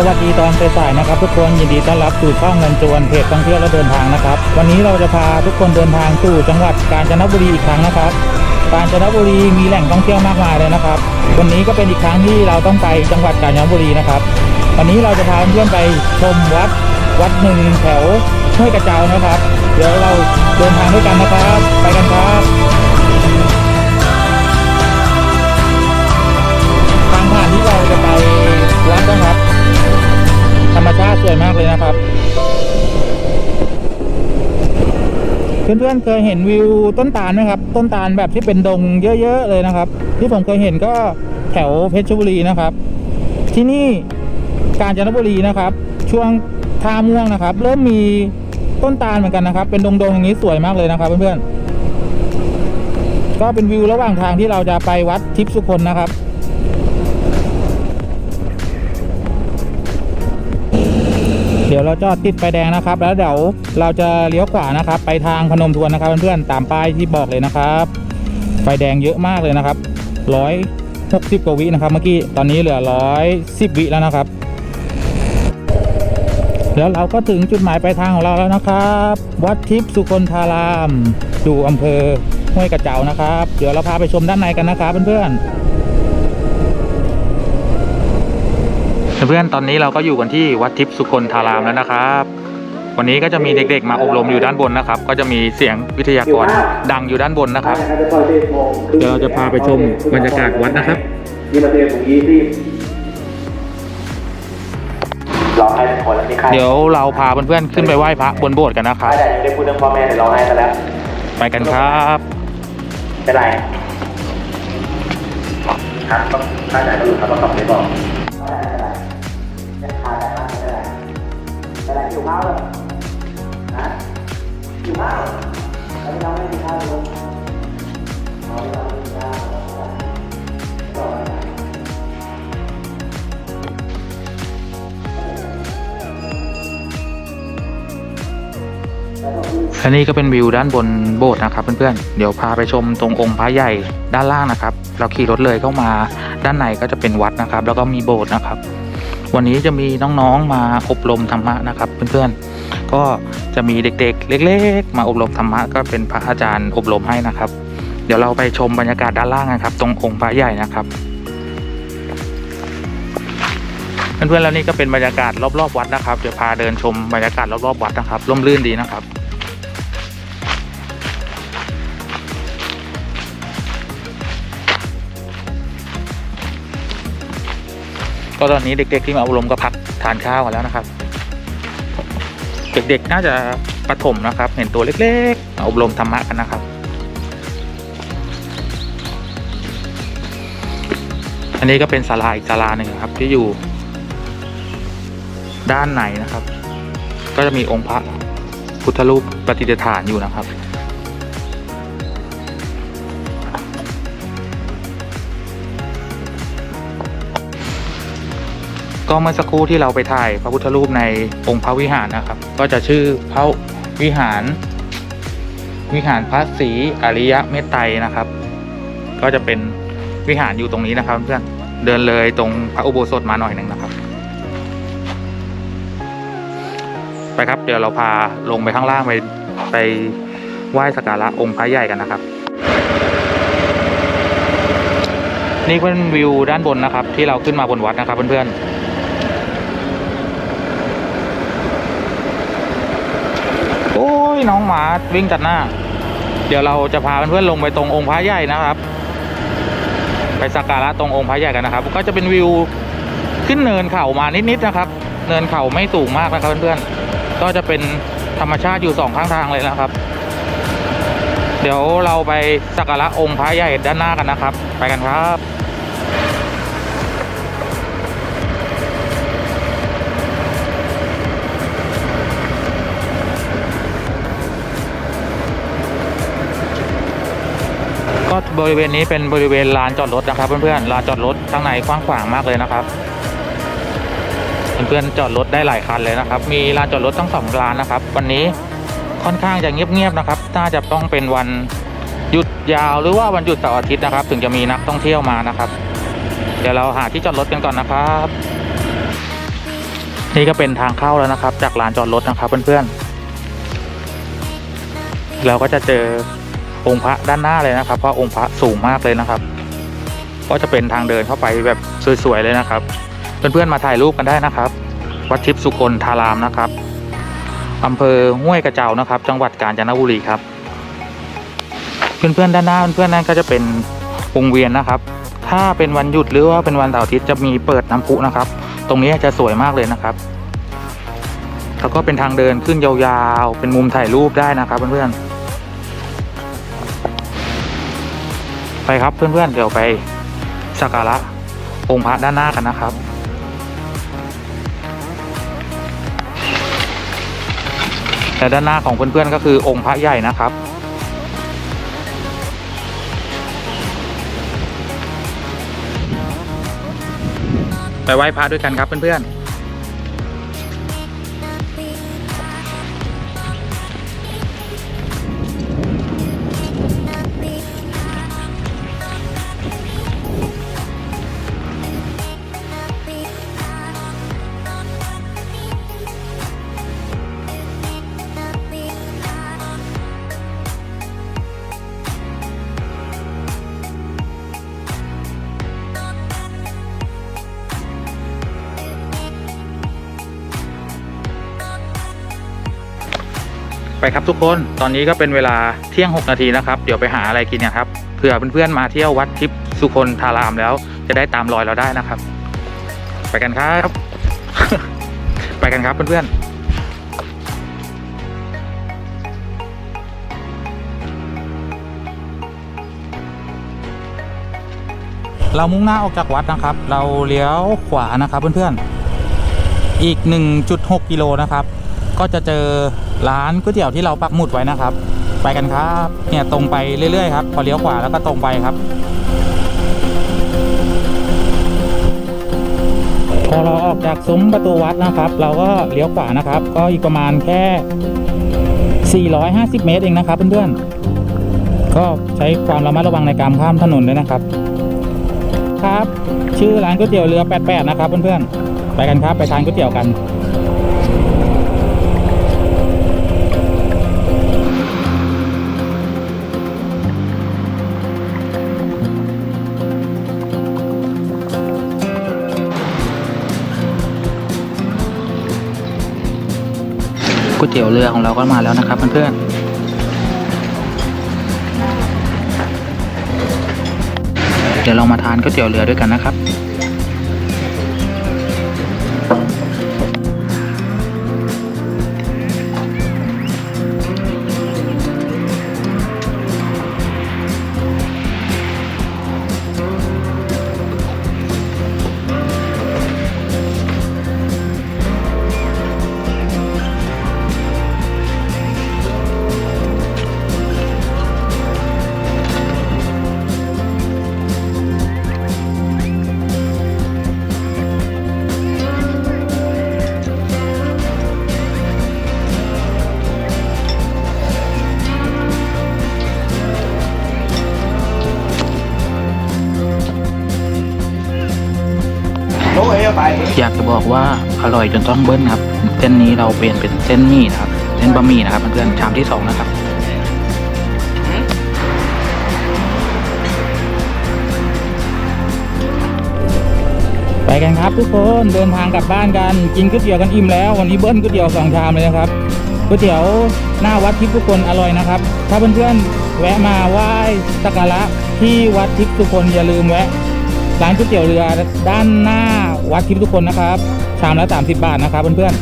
สวัสดีตอนสายๆนะครับ ทุกคนยินดีต้อนรับสู่ช่องเงินจวนเพจท่องเที่ยวและเดินทางนะครับ วันนี้เราจะพาทุกคนเดินทางสู่จังหวัดกาญจนบุรีอีกครั้งนะครับ กาญจนบุรีมีแหล่งท่องเที่ยวมากมายเลยนะครับ วันนี้ก็เป็นอีกครั้งที่เราต้องไปจังหวัดกาญจนบุรีนะครับ วันนี้เราจะพาเพื่อนไปชมวัดวัดหนึ่งแถวห้วยกระเจ้านะครับ เดี๋ยวเราเดินทางด้วยกันนะครับ ไปกันครับ เพื่อนๆเคยเห็นวิวต้นตาลไหมครับ ต้นตาลแบบที่เป็นดงเยอะๆเลยนะครับ ที่ผมเคยเห็นก็แถวเพชรบุรีนะครับ ที่นี่กาญจนบุรีนะครับ ช่วงท่าม่วงนะครับ เริ่มมีต้นตาลเหมือนกันนะครับ เป็นดงๆอย่างนี้สวยมากเลยนะครับ เพื่อนๆก็เป็นวิวระหว่างทางที่เราจะไปวัดทิพย์สุคนนะครับ ดี๋ยวเราจอดติดไฟแดงนะครับ แล้วเดี๋ยวเราจะเลี้ยวขวานะครับ ไปทางพนมทวนนะครับเพื่อนๆตามป้ายที่บอกเลยนะครับ ไฟแดงเยอะมากเลยนะครับร้อยหกสิบกว่าวินะครับ เมื่อกี้ตอนนี้เหลือร้อยสิบวิแล้วนะครับ แล้วเราก็ถึงจุดหมายปลายทางของเราแล้วนะครับ วัดทิพย์สุคนธารามอยู่อำเภอห้วยกระเจ้านะครับ เดี๋ยวเราพาไปชมด้านในกันนะครับเพื่อนๆ เพื่อนๆตอนนี้เราก็อยู่กันที่วัดทิพย์สุคนธารามแล้วนะครับ วันนี้ก็จะมีเด็กๆ มาอบรมอยู่ด้านบนนะครับ ก็จะมีเสียงวิทยากรดังอยู่ด้านบนนะครับ เดี๋ยวเราจะพาไปชมบรรยากาศวัดนะครับยี่ประเทศผมยี่สิบร้องไห้ทุกคนแล้วมีใครเดี๋ยวเราพาเพื่อนๆขึ้นไปไหว้พระบนโบสถ์กันนะครับแต่ยังได้พูดเรื่องพ่อแม่เดี๋ยวร้องไห้ซะแล้วไปกันครับเป็นไรครับต้องถ้าไหนก็รู้ครับต้องตอบไม่บอก อยู่ข้าวเลยนะอยู่ข้าวแล้วเราไม่มีข้าลงเราไม่มีข้าวต่อไปและนี่ก็เป็นวิวด้านบนโบสถ์นะครับเพื่อนๆ เดี๋ยวพาไปชมตรงองค์พระใหญ่ด้านล่างนะครับ เราขี่รถเลยเข้ามาด้านในก็จะเป็นวัดนะครับ แล้วก็มีโบสถ์นะครับ วันนี้จะมีน้องๆมาอบรมธรรมะนะครับเพื่อนๆ ก็จะมีเด็กๆ เล็ก ๆ มาอบรมธรรมะก็เป็นพระอาจารย์อบรมให้นะครับ เดี๋ยวเราไปชมบรรยากาศด้านล่างนะครับ ตรงองค์พระใหญ่นะครับ เพื่อนๆแล้วนี่ก็เป็นบรรยากาศรอบๆวัดนะครับเดี๋ยวพาเดินชมบรรยากาศรอบๆวัดนะครับร่มรื่นดีนะครับ ก็ตอนนี้เด็ก ๆ ที่มาอบรมก็พักทานข้าวกันแล้วนะครับ เด็กๆน่าจะประถมนะครับ เห็นตัวเล็กๆมาอบรมธรรมะกันนะครับ อันนี้ก็เป็นศาลาอีกศาลาหนึ่งครับ ที่อยู่ ด้านในนะครับ ก็จะมีองค์พระพุทธรูปปฏิสถานอยู่นะครับ ก็เมื่อสักครู่ที่เราไปถ่ายพระพุทธรูปในองค์พระวิหารนะครับ ก็จะชื่อพระวิหาร วิหารพระศรีอริยะเมตไตรนะครับ ก็จะเป็นวิหารอยู่ตรงนี้นะครับเพื่อนเดินเลยตรงพระอุโบสถมาหน่อยหนึ่งนะครับ ไปครับเดี๋ยวเราพาลงไปข้างล่างไปไปไหว้สักการะองค์พระใหญ่กันนะครับ นี่เป็นวิวด้านบนนะครับ ที่เราขึ้นมาบนวัดนะครับเพื่อนๆ โอ้ ยน้องหมาวิ่งตัดหน้า เดี๋ยวเราจะพาเพื่อนๆลงไปตรงองค์พระใหญ่นะครับ ไปสักการะตรงองค์พระใหญ่กันนะครับ ก็จะเป็นวิวขึ้นเนินเขามานิดๆนะครับ เนินเขาไม่สูงมากนะครับเพื่อนๆ ก็จะเป็นธรรมชาติอยู่สองข้างทางเลยนะครับ เดี๋ยวเราไปสักการะองค์พระใหญ่ด้านหน้ากันนะครับ ไปกันครับ บริเวณนี้เป็นบริเวณลานจอดรถนะครับ เพื่อนๆลานจอดรถข้างในกว้างขวางมากเลยนะครับเพื่อนๆจอดรถได้หลายคันเลยนะครับ มีลานจอดรถทั้งสองลานนะครับ วันนี้ค่อนข้างจะเงียบๆนะครับน่าจะต้องเป็นวันหยุดยาวหรือว่าวันหยุดเสาร์อาทิตย์นะครับ ถึงจะมีนักท่องเที่ยวมานะครับ เดี๋ยวเราหาที่จอดรถกันก่อนนะครับ นี่ก็เป็นทางเข้าแล้วนะครับ จากลานจอดรถนะครับเพื่อนๆเราก็จะเจอ องค์พระด้านหน้าเลยนะครับเพราะองค์พระสูงมากเลยนะครับ ก็จะเป็นทางเดินเข้าไปแบบสวยๆเลยนะครับ เพื่อนๆมาถ่ายรูปกันได้นะครับ วัดทิพย์สุคนธารามนะครับอำเภอห้วยกระเจ้านะครับ จังหวัดกาญจนบุรีครับเพื่อนๆด้านหน้าเพื่อนๆนั่นก็จะเป็นวงเวียนนะครับ ถ้าเป็นวันหยุดหรือว่าเป็นวันเสาร์อาทิตย์จะมีเปิดน้ำพุนะครับ ตรงนี้จะสวยมากเลยนะครับ แล้วก็เป็นทางเดินขึ้นยาวๆ เป็นมุมถ่ายรูปได้นะครับเพื่อนๆ ไปครับเพื่อนๆเดี๋ยวไปสักการะองค์พระด้านหน้ากันนะครับแต่ด้านหน้าของเพื่อนๆก็คือองค์พระใหญ่นะครับ ไปไหว้พระด้วยกันครับเพื่อนๆ ครับทุกคนตอนนี้ก็เป็นเวลาเที่ยง 6 นาทีนะครับเดี๋ยวไปหาอะไรกินกันครับเผื่อเพื่อนๆมาเที่ยววัดทิพย์สุคนธารามแล้ว จะได้ตามรอยเราได้นะครับ ไปกันครับ ไปกันครับเพื่อนๆเรามุ่งหน้าออกจากวัดนะครับ เราเลี้ยวขวานะครับเพื่อนๆ อีก 1.6 กิโลนะครับ ก็จะเจอ ร้านก๋วยเตี๋ยวที่เราปักหมุดไว้นะครับ ไปกันครับเนี่ยตรงไปเรื่อยๆครับพอเลี้ยวขวาแล้วก็ตรงไปครับ พอเราออกจากซุ้มประตูวัดนะครับ เราก็เลี้ยวขวานะครับ ก็อีกประมาณแค่ 450 เมตรเองนะครับเพื่อนๆก็ใช้ความระมัดระวังในการข้ามถนนด้วยนะครับ ครับ ชื่อร้านก๋วยเตี๋ยวเรือ 88 นะครับเพื่อนๆไปกันครับไปทานก๋วยเตี๋ยวกัน ก๋วยเตี๋ยวเรือของเราก็มาแล้วนะครับเพื่อนๆเดี๋ยวเรามาทานก๋วยเตี๋ยวเรือด้วยกันนะครับ อยไปอยากจะบอกว่าอร่อยจนต้องเบิ้ลครับ เส้นนี้เราเปลี่ยนเป็นเส้นหมี่นะครับ เส้นบะหมี่นะครับเพื่อนๆชามที่สองนะครับไปกันครับทุกคนเดินทางกลับบ้านกันกินก๋วยเตี๋ยวกันอิ่มแล้ว วันนี้เบิ้ลก๋วยเตี๋ยวสองชามเลยนะครับก๋วยเตี๋ยวหน้าวัดทิพย์ทุกคนอร่อยนะครับ ถ้าเพื่อนๆแวะมาไหว้สักการะที่วัดทิพย์ทุกคนอย่าลืมแวะ ร้านก๋วยเตี๋ยวเรือด้านหน้าวัดทิพย์ทุกคนนะครับ ชามละ 30 บาทนะครับเพื่อน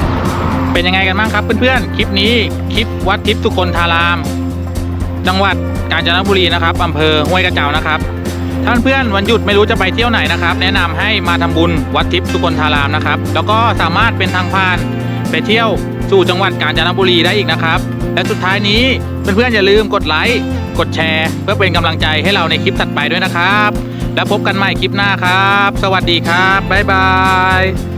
ๆ เป็นยังไงกันบ้างครับเพื่อนๆ คลิปนี้คลิปวัดทิพย์ทุกคนทาราม จังหวัดกาญจนบุรีนะครับอำเภอห้วยกระเจ้านะครับท่านเพื่อนวันหยุดไม่รู้จะไปเที่ยวไหนนะครับ แนะนำให้มาทำบุญวัดทิพย์สุคนธารามนะครับ แล้วก็สามารถเป็นทางผ่านไปเที่ยวสู่จังหวัดกาญจนบุรีได้อีกนะครับ และสุดท้ายนี้เพื่อนๆอย่าลืมกดไลค์กดแชร์ เพื่อเป็นกำลังใจให้เราในคลิปถัดไปด้วยนะครับ แล้วพบกันใหม่คลิปหน้าครับ สวัสดีครับ บ๊ายบาย